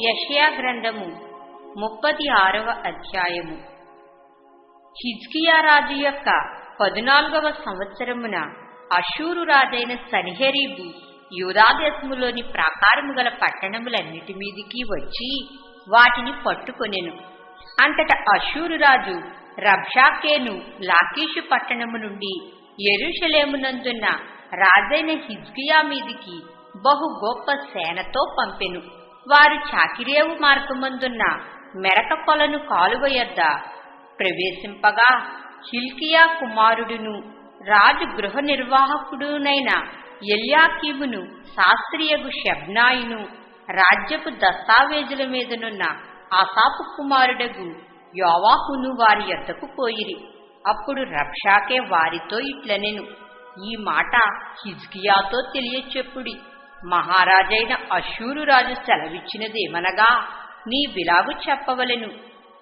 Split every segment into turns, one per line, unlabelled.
యషయా గ్రంథము ముప్పది ఆరవ అధ్యాయము. హిజ్కియా రాజు యొక్క పదునాలుగవ సంవత్సరమున అషూరు రాజైన సనిహరీబు యూదాదేశములోని ప్రాకారము గల పట్టణములన్నిటి మీదికి వచ్చి వాటిని పట్టుకొనెను. అంతట అశూరు రాజు రబ్షాకేను లాకీషు పట్టణము నుండి ఎరుషలేమునందున్న రాజైన హిజ్కియా మీదికి బహు గొప్ప సేనతో పంపెను. వారు చాకిరేవు మార్గమందున్న మెరక కొలను కాలువ యొద్ద ప్రవేశింపగా హిల్కియా కుమారుడును రాజు గృహ నిర్వాహకుడునైన ఎల్యాకీమును శాస్త్రీయగు షబ్నాయును రాజ్యపు దస్తావేజుల మీదనున్న ఆసాపు కుమారుడగు యోవాహును వారి యొద్దకు పోయిరి. అప్పుడు రక్షాకే వారితో ఇట్లనెను. ఈ మాట హిజ్కియాతో తెలియచెప్పుడి. మహారాజైన అశూరు రాజు సెలవిచ్చినదేమనగా నీ విలాగు చెప్పవలెను.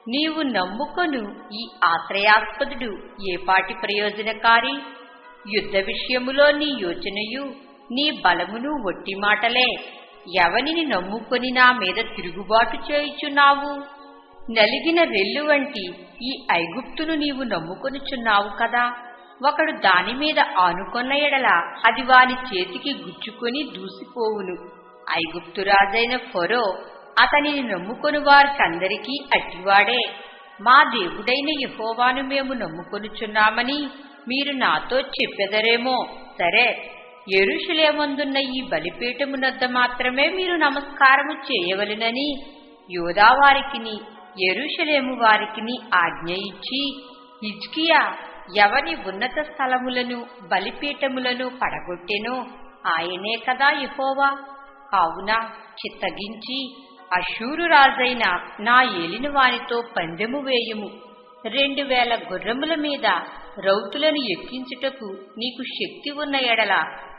నీవు నమ్ముకొను ఈ ఆశ్రయాస్పదుడు ఏపాటి ప్రయోజనకారి? యుద్ధ విషయములో నీ యోచనయు నీ బలమును ఒట్టి మాటలే. ఎవనిని నమ్ముకొని నా మీద తిరుగుబాటు చేయుచున్నావు? నలిగిన రెల్లు వంటి ఈ ఐగుప్తును నీవు నమ్ముకొనుచున్నావు కదా. ఒకడు దాని మీద ఆనుకొన్న ఎడల అది వాని చేతికి గుచ్చుకొని దూసిపోవును. ఐగుప్తురాజైన ఫొరో అతనిని నమ్ముకొని వారికందరికీ అట్టివాడే మా దేవుడైన యహోవాను మేము నమ్ముకొనుచున్నామని మీరు నాతో చెప్పెదరేమో. సరే ఎరుషులేమందున్న ఈ బలిపీఠమునద్ద మాత్రమే మీరు నమస్కారము చేయవలెనని యోదావారికిని ఎరుషలేము వారికిని ఆజ్ఞ ఇచ్చి హిజ్కియా ఎవని ఉన్నత స్థలములను బలిపీఠములను పడగొట్టెనో ఆయనే కదా యహోవా. కావున చిత్తగించి అశూరు రాజైన నా ఏలిన వానితో పందెము వేయుము. రెండు వేల గుర్రముల మీద రౌతులను ఎక్కించుటకు నీకు శక్తి ఉన్న ఎడల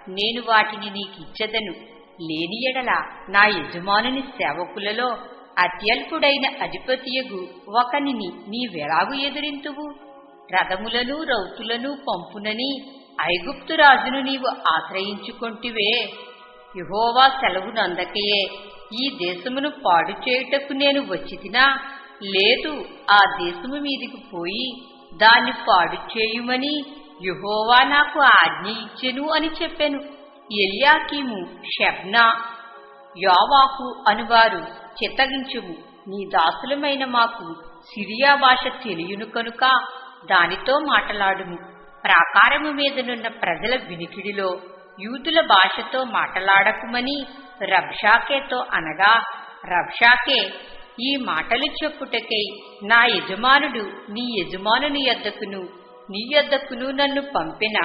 నేను వాటిని నీకిచ్చదను. లేని ఎడల నా యజమానుని సేవకులలో అత్యల్పుడైన అధిపతియగు ఒకనిని నీవెలాగు ఎదురింతువు. రథములను రౌతులను పంపునని ఐగుప్తు రాజును నీవు ఆశ్రయించుకొంటివే. యుహోవా సెలవునందకయే ఈ దేశమును పాడు చేయుటకు నేను వచ్చితినా? లేదు ఆ దేశము మీదికి పోయి దాన్ని పాడు చేయుమని యుహోవా నాకు ఆజ్ఞ ఇచ్చెను అని చెప్పాను. ఎల్యాకీము షబ్నా యోవాహు అనువారు చిత్తగించుము. నీ దాసులమైన మాకు సిరియా భాష తెలియను కనుక దానితో మాటలాడుము. ప్రాకారము మీదనున్న ప్రజల వినికిడిలో యూదుల భాషతో మాటలాడకుమని రబ్షాకేతో అనగా రబ్షాకే ఈ మాటలు చెప్పుటకై నా యజమానుడు నీ యజమానుని యొద్దకును నీ యొద్దకును నన్ను పంపిన?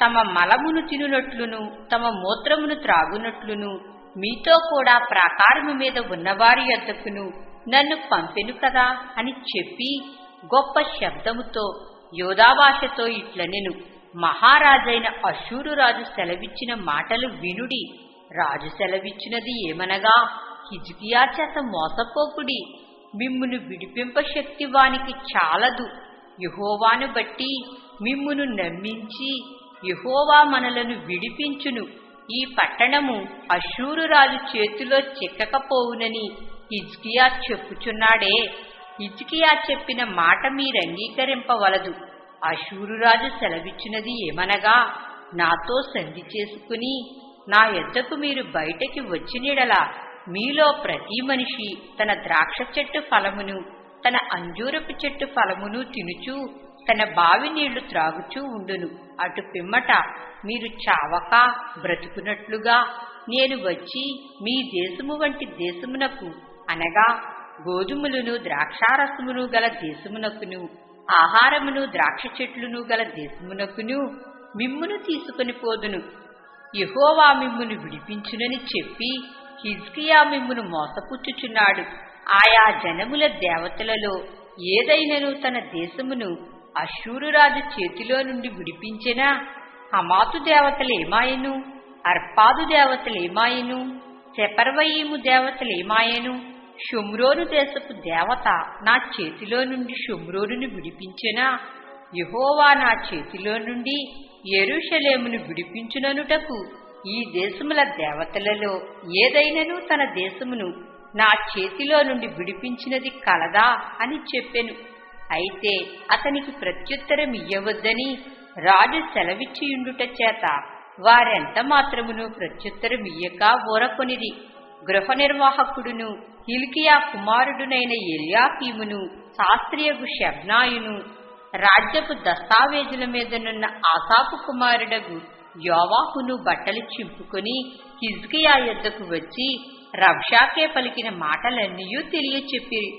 తమ మలమును తినునట్లును తమ మూత్రమును త్రాగునట్లును మీతో కూడా ప్రాకారము మీద ఉన్నవారి యొద్దకును నన్ను పంపెను కదా? అని చెప్పి గొప్ప శబ్దముతో యోధాభాషతో ఇట్లనెను మహారాజైన అశూరు రాజు సెలవిచ్చిన మాటలు వినుడి. రాజు సెలవిచ్చినది ఏమనగా హిజ్కియా చేత మోసపోకుడి. మిమ్మును విడిపింప శక్తి వానికి చాలదు. యుహోవాను బట్టి మిమ్మును నమ్మించి యుహోవా మనలను విడిపించును. ఈ పట్టణము అశూరు రాజు చేతిలో చిక్కకపోవునని హిజ్కియా చెప్పుచున్నాడే. హిజ్కియా చెప్పిన మాట మీరంగీకరింపవలదు అశూరురాజు సెలవిచ్చినది ఏమనగా నాతో సంధి చేసుకుని నా ఎద్దకు మీరు బయటకి వచ్చినడలా మీలో ప్రతి మనిషి తన ద్రాక్ష చెట్టు ఫలమును తన అంజూరపు చెట్టు ఫలమును తినుచూ తన బావి నీళ్ళు త్రాగుచూ ఉండును. అటు పిమ్మట మీరు చావక బ్రతుకున్నట్లుగా నేను వచ్చి మీ దేశము వంటి దేశమునకు అనగా గోధుమలను ద్రాక్షారసమును గల దేశమునకును ఆహారమును ద్రాక్ష చెట్లును గల దేశమునకును మిమ్మును తీసుకుని పోదును. యహోవా మిమ్మును విడిపించునని చెప్పి హిజ్కియా మిమ్మును మోసపుచ్చుచున్నాడు. ఆయా జనముల దేవతలలో ఏదైనను తన దేశమును అశూరురాజు చేతిలో నుండి విడిపించినా హమాతు దేవతలేమాయను అర్పాదు దేవతలేమాయను సెపర్వయీము దేవతలేమాయను షుమ్రోను దేశపు దేవత నా చేతిలో నుండి షుమ్రోనుని విడిపించెనా? యహోవా నా చేతిలో నుండి ఎరుషలేమును విడిపించుననుటకు ఈ దేశముల దేవతలలో ఏదైనను తన దేశమును నా చేతిలో నుండి విడిపించినది కలదా అని చెప్పెను. అయితే అతనికి ప్రత్యుత్తరం ఇయ్యవద్దని రాజు సెలవిచ్చియుండుట చేత వారెంత మాత్రమును ప్రత్యుత్తరం ఇయ్యక ఊరకొనిది గృహ నిర్వాహకుడును హిల్కియా కుమారుడునైన ఎలియాకీమును శాస్త్రియగు షబ్నాయును రాజ్యపు దస్తావేజుల మీదనున్న ఆసాపు కుమారుడగు యోవాహును బట్టలు చింపుకొని హిజ్కియా యొద్దకు వచ్చి రబ్షాకే పలికిన మాటలన్నీయూ తెలియచెప్పిరి.